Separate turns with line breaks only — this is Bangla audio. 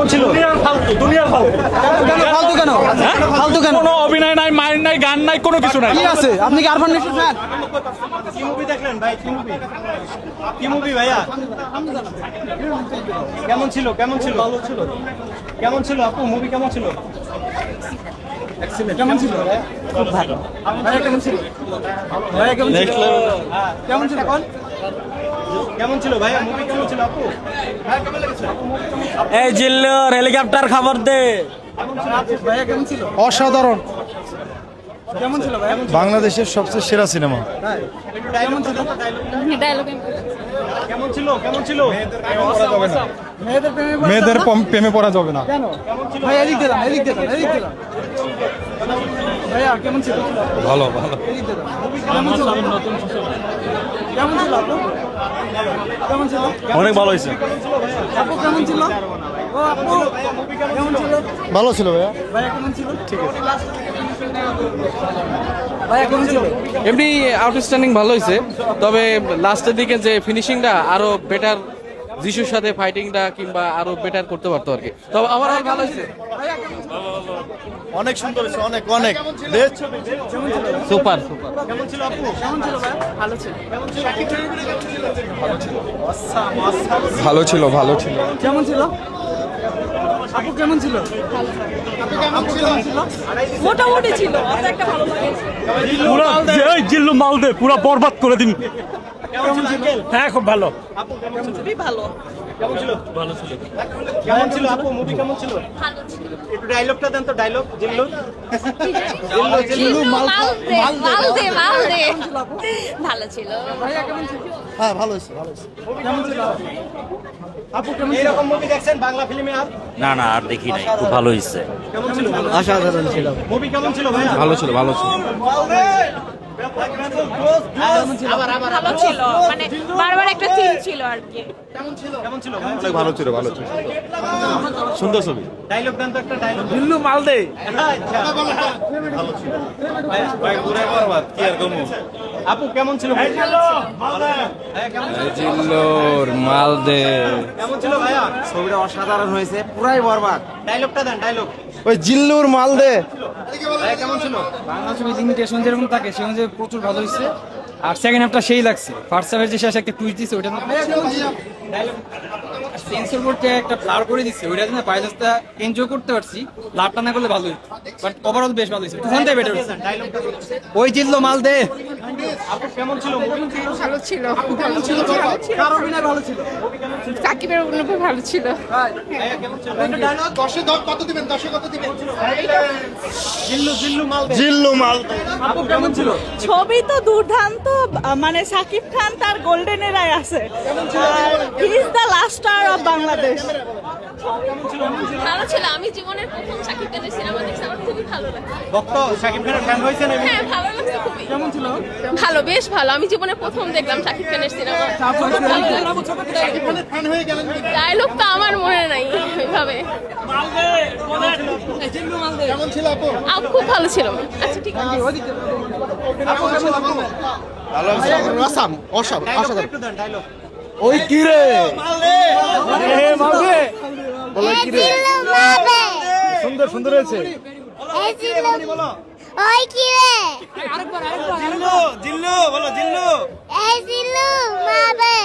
কেমন ছিল?
ফালতু দুনিয়ার ফালতু।
ফালতু কেন? ফালতু কেন?
কোনো অভিনয় নাই মাইন নাই গান নাই কোনো কিছু নাই।
কি আছে? আপনি কি আরফান নিশোর ফ্যান
কি মুভি দেখলেন ভাই? কি মুভি কি মুভি ভাইয়া? কেমন ছিল? কেমন ছিল? ভালো ছিল। কেমন ছিল আপু? মুভি কেমন ছিল? কেমন ছিল খুব ভালো। ভাইয়া কেমন ছিল? কেমন ছিল? হ্যাঁ, কেমন ছিল এখন কেমন ছিল ভাইয়া? মুভি কেমন ছিল আপু? ভাইয়া কেমন লেগেছে?
এই জিল্লুর হেলিকপ্টার খবর দে।
কেমন ছিল আপু? ভাইয়া কেমন ছিল?
অসাধারণ।
কেমন ছিল ভাইয়া?
বাংলাদেশের সবচেয়ে সেরা সিনেমা।
কেমন ছিল?
ডায়লগে
কেমন ছিল? কেমন ছিল?
মেয়েদের প্রেমে পড়া যাবে না।
ভাই এদিক দিলাম এদিক দিলাম এদিক দিলাম
ভাইয়া কেমন ছিল?
ভালো ভালো।
কেমন ছিল? কেমন ছিল? আপু কেমন ছিল
অনেক ভালো হয়েছে।
আপু কেমন ছিল? ও আপু কেমন ছিল?
ভালো ছিল ভাইয়া।
ভাইয়া কেমন ছিল? ঠিক আছে। ভাইয়া কেমন ছিল?
এমনি আউটস্ট্যান্ডিং ভালো হয়েছে। তবে লাস্টের দিকে যে ফিনিশিংটা আরও বেটার যিশুর সাথে ফাইটিংটা কিংবা আরও বেটার করতে পারতো আর কি। তবে আমার আর ভালো হয়েছে।
অনেক সুন্দর হয়েছে অনেক অনেক।
সুপার সুপার
কেমন ছিল? আপু? কেমন ছিল ভাই?
ভালো ছিল।
ভালো ছিল। ভালো ছিল
কেমন ছিল? আপু কেমন ছিল? আপু কেমন ছিল?
মোটামুটি ছিল একটা ভালো লাগে
পুরো মাল দে পুরো বরবাদ করে দিন।
কেমন ছিল
হ্যাঁ খুব ভালো।
আপু কেমন ছিল?
খুবই ভালো।
কেমন ছিল? ভালো ছিল। কেমন ছিল আপু? মুভি কেমন ছিল?
ভালো ছিল।
একটু ডায়লগটা দেন তো ডায়লগ জিল্লু।
জিল্লু মালদে মালদে মালদে ভালো ছিল।
হ্যাঁ ভালো হয়েছে ভালো হয়েছে।
কেমন ছিল আপু? কেমন এরকম মুভি দেখছেন বাংলা ফিল্মে আর?
না না আর দেখি নাই। খুব ভালো হয়েছে।
কেমন ছিল?
অসাধারণ ছিল।
মুভি কেমন ছিল ভাইয়া?
ভালো ছিল ভালো ছিল।
ভালো ছিল মানে বারবার একটা থিম ছিল আর কি
অনেক ভালো ছিল ভালো ছিল সুন্দর ছবি
ডায়লগ দেন তো একটা ডায়লগ
জিল্লু মাল দে
আপু কেমন ছিল? ভাই কেমন ছিল?
জিল্লুর মাল দে
কেমন ছিল ভাইয়া
ছবিটা অসাধারণ হয়েছে পুরাই বরবাদ।
ডায়লগটা দেন ডায়লগ
ওই জিল্লুর মাল দে।
কেমন ছিল?
বাংলা ছবি লিমিটেশন যেরকম থাকে সে অনুযায়ী প্রচুর ভালো হয়েছে। আর সেকেন্ড হাফটা সেই লাগছে। ফার্স্ট হাফের যে শেষে একটা টুইট দিচ্ছে ওইটা সেন্সর করতে একটা ব্লার করে দিচ্ছে ওইটা জন্য বাইলেন্সটা এনজয় করতে পারছি লাভটা না করলে ভালো হইতো। বাট ওভারঅল বেশ ভালো হয়েছে টুখানটাই বেটার ওই জিতলো মাল দে।
আপু কেমন ছিল?
ভালো ছিল? ভালো ছিল।
কার অভিনয় ভালো ছিল?
সাকিবের অভিনয় ভালো ছিল।
ভাইয়া কেমন ছিল? ডায়লগ দশে কত দিবেন? দশে কত দিবেন? জিল্লু জিল্লু মাল দে।
জিল্লু মাল দে।
আপু কেমন ছিল?
ছবি তো দুর্দান্ত মানে সাকিব খান তার গোল্ডেন এরাই আছে। He is the last star of Bangladesh
ভালো ছিল আমি জীবনের প্রথম সাকিব খানের সিনেমা দেখছি আমার
ভক্ত শাকিব খানের ফ্যান হয়েছেন এবং
হ্যাঁ ভালো লাগছে খুবই। কেমন ছিল? ভালো বেশ ভালো। আমি জীবনে প্রথম দেখলাম সাকিব খানের সিনেমা। ডায়লগ তো আমার মনে নাই ওইভাবে।
কেমন ছিল আপু?
আপ খুব ভালো ছিল। আচ্ছা ঠিক আছে।
আপু
আসাম অসাম
ডায়লগ একটু দেন ডায়লগ
ওই কি রে?
বলো কি রে?
সুন্দর সুন্দর হয়েছে।
ওই কি রে
জিল্লু। জিল্লু বলো জিল্লু।
এই জিল্লু মাবে